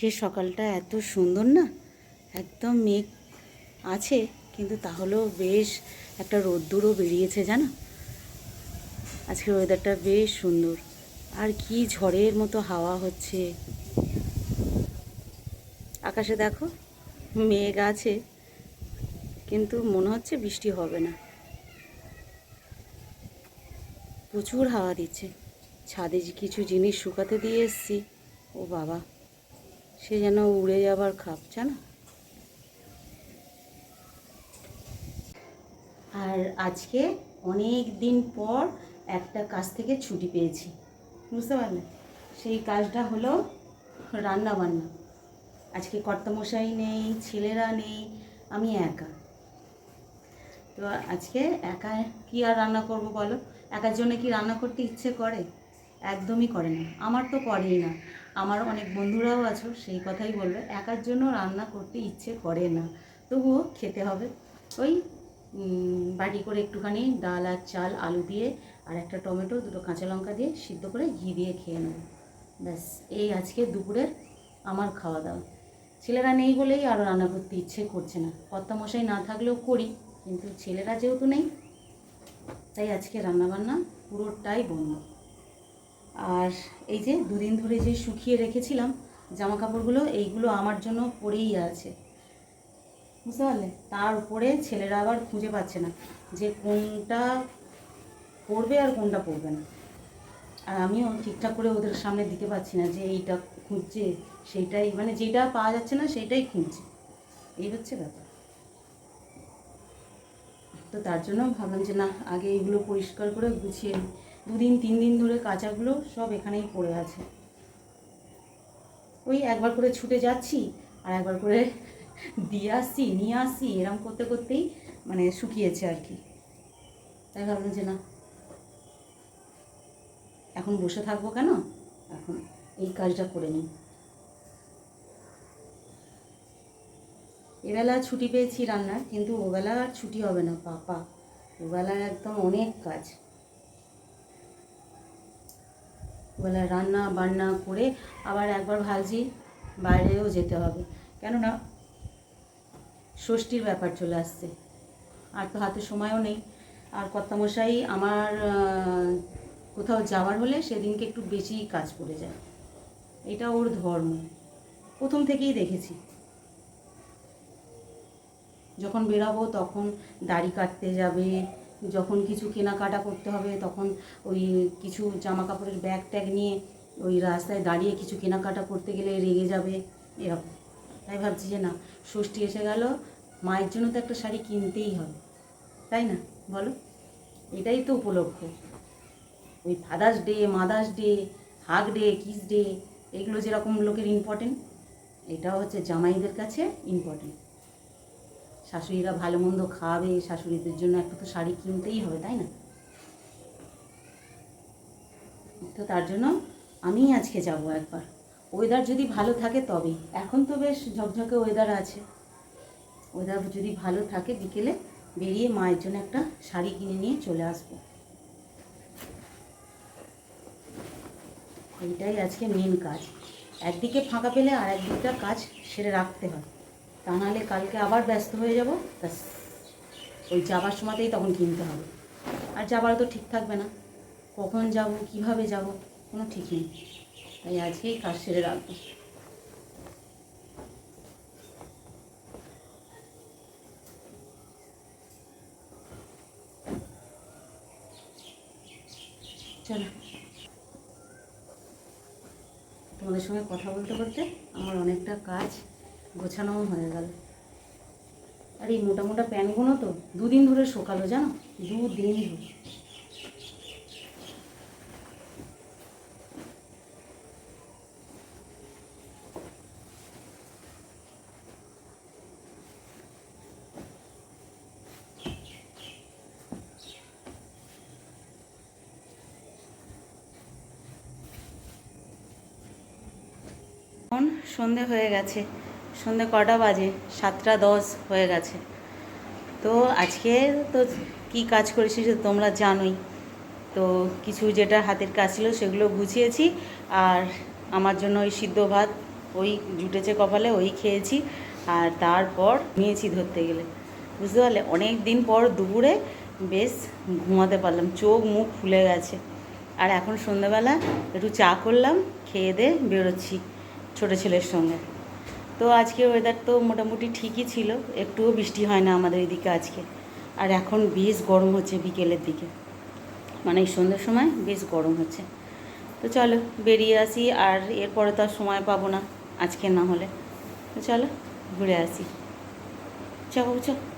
আজকের সকালটা এত সুন্দর না? একদম মেঘ আছে, কিন্তু তাহলেও বেশ একটা রোদ্দুরও বেরিয়েছে, জানো? আজকের ওয়েদারটা বেশ সুন্দর। আর কি ঝড়ের মতো হাওয়া হচ্ছে। আকাশে দেখো, মেঘ আছে, কিন্তু মনে হচ্ছে বৃষ্টি হবে না। প্রচুর হাওয়া দিচ্ছে। ছাদে কিছু জিনিস শুকাতে দিয়ে এসছি, ও বাবা। সে যেন উড়ে যাবার খাপ, জানো? আর আজকে অনেক দিন পর একটা কাজ থেকে ছুটি পেয়েছি। বুঝতে পারলে? সেই কাজটা হলো রান্না বান্না। আজকে কর্তামশাই নেই, ছেলেরা নেই, আমি একা। তো আজকে একা কি আর রান্না করব বলো? একার জন্য কি রান্না করতে ইচ্ছে করে? একদমই করে না। আমার তো করেই না। আমার অনেক বন্ধুরাও আছো, সেই কথাই বলবে। একার জন্য রান্না করতে ইচ্ছে করে না, তবুও খেতে হবে। ওই বাটি করে একটুখানি ডাল আর চাল, আলু দিয়ে আর একটা টমেটো, দুটো কাঁচা লঙ্কা দিয়ে সিদ্ধ করে ঘি দিয়ে খেয়ে নেব। ব্যাস, এই আজকে দুপুরের আমার খাওয়া দাওয়া। ছেলেরা নেই বলেই আরও রান্না করতে ইচ্ছে করছে না। কর্তামশাই না থাকলেও করি, কিন্তু ছেলেরা যেহেতু নেই, তাই আজকে রান্নাবান্না পুরোটাই বন্ধ। আর এই যে দুদিন ধরে যে শুকিয়ে রেখেছিলাম জামা কাপড়গুলো এইগুলো আমার জন্য পরেই আছে। বুঝতে পারলে? তার উপরে ছেলেরা আবার খুঁজে পাচ্ছে না যে কোনটা পড়বে আর কোনটা পড়বে না। আর আমিও ঠিকঠাক করে ওদের সামনে দিতে পারছি না যে এইটা খুঁজছে, সেইটাই মানে যেটা পাওয়া যাচ্ছে না সেইটাই খুঁজছে। এই হচ্ছে ব্যাপার। তো তার জন্য ভাবলাম যে না, আগে এইগুলো পরিষ্কার করে গুছিয়ে দুদিন, তিন দিন ধরে কাঁচাগুলো সব এখানেই পড়ে আছে। ওই একবার করে ছুটে যাচ্ছি আর একবার করে দিয়ে আসছি, নিয়ে আসছি, এরম করতে করতেই মানে শুকিয়েছে আর কি। তাই ভাবলাম যে না, এখন বসে থাকব কেন? এখন এই কাজটা করে নিই। এবেলা ছুটি পেয়েছি রান্নার, কিন্তু ওবেলা আর ছুটি হবে না পাপা ওবেলা একদম অনেক কাজ। ওবেলা রান্না বান্না করে আবার একবার ভাবছি বাইরেও যেতে হবে। কেননা ষষ্ঠীর ব্যাপার চলে আসছে। আর তো হাতে সময়ও নেই। আর কর্তামশাই আমার কোথাও যাওয়ার হলে সেদিনকে একটু বেশি কাজ পড়ে যায়। এটা ওর ধর্ম। প্রথম থেকেই দেখেছি। যখন বেরাবো তখন দাড়ি কাটতে যাবে যখন কিছু কেনাকাটা করতে হবে, তখন ওই কিছু জামা কাপড়ের ব্যাগ ট্যাগ নিয়ে ওই রাস্তায় দাঁড়িয়ে কিছু কেনাকাটা করতে গেলে রেগে যাবে। এরকম তাই ভাবছি যে না, ষষ্ঠী এসে গেল, মায়ের জন্য তো একটা শাড়ি কিনতেই হবে। তাই না? বলো। এটাই তো উপলক্ষ। ওই father's day mother's day hug day kiss day এগুলো যেরকম লোকের ইম্পর্টেন্ট এটাও হচ্ছে জামাইদের কাছে ইম্পর্টেন্ট শাশুড়িরা ভালো মন্দ খাওয়াবে শাশুড়িদের জন্য একটা তো শাড়ি কিনতেই হবে, তাই না? তো তার জন্য আমি আজকে যাব একবার। ওয়েদার যদি ভালো থাকে তবেই এখন তো বেশ ঝকঝকে ওয়েদার আছে। ওয়েদার যদি ভালো থাকে বিকেলে বেরিয়ে মায়ের জন্য একটা শাড়ি কিনে নিয়ে চলে আসব। এইটাই আজকে মেন কাজ। একদিকে ফাঁকা পেলে আর একদিকটা কাজ সেরে রাখতে হয়। তা নাহলে কালকে আবার ব্যস্ত হয়ে যাব, ব্যাস। ওই যাবার সময়তেই তখন কিনতে হবে। আর যাবার তো ঠিক থাকবে না। কখন যাব, কীভাবে যাব, কোনো ঠিক নেই। তাই আজকেই কাজ সেরে রাখব। চলো। তোমাদের সঙ্গে কথা বলতে বলতে আমার অনেকটা কাজ গোছানোও হয়ে গেল। আর এই মোটা মোটা প্যান্টগুলো তো দুদিন ধরে শোকালো জানো? দুদিন ধরে। সন্ধে হয়ে গেছে। সন্ধে কটা বাজে? সাতটা দশ হয়ে গেছে। তো আজকে তো কি কাজ করেছি সেটা তোমরা জানোই। তো কিছু যেটা হাতের কাজ ছিল সেগুলো গুছিয়েছি আর আমার জন্য ওই সিদ্ধ ভাত, ওই জুটেছে কপালে, ওই খেয়েছি আর তারপর নিয়েছি ধরতে গেলে। বুঝতে পারলে? অনেক দিন পর দুপুরে বেশ ঘুমাতে পারলাম, চোখ মুখ ফুলে গেছে। আর এখন সন্ধ্যাবেলা একটু চা করলাম, খেয়ে দিয়ে বেরোচ্ছি ছোটো ছেলের সঙ্গে। তো আজকে ওয়েদার তো মোটামুটি ঠিকই ছিল, একটুও বৃষ্টি হয় না আমাদের এদিকে আজকে। আর এখন বেশ গরম হচ্ছে বিকেলের দিকে। মানে এই সন্ধ্যের সময় বেশ গরম হচ্ছে। তো চলো, বেরিয়ে আসি, আর এরপরে তো আর সময় পাবো না, আজকে না হলে। তো চলো, ঘুরে আসি। চলো চলো।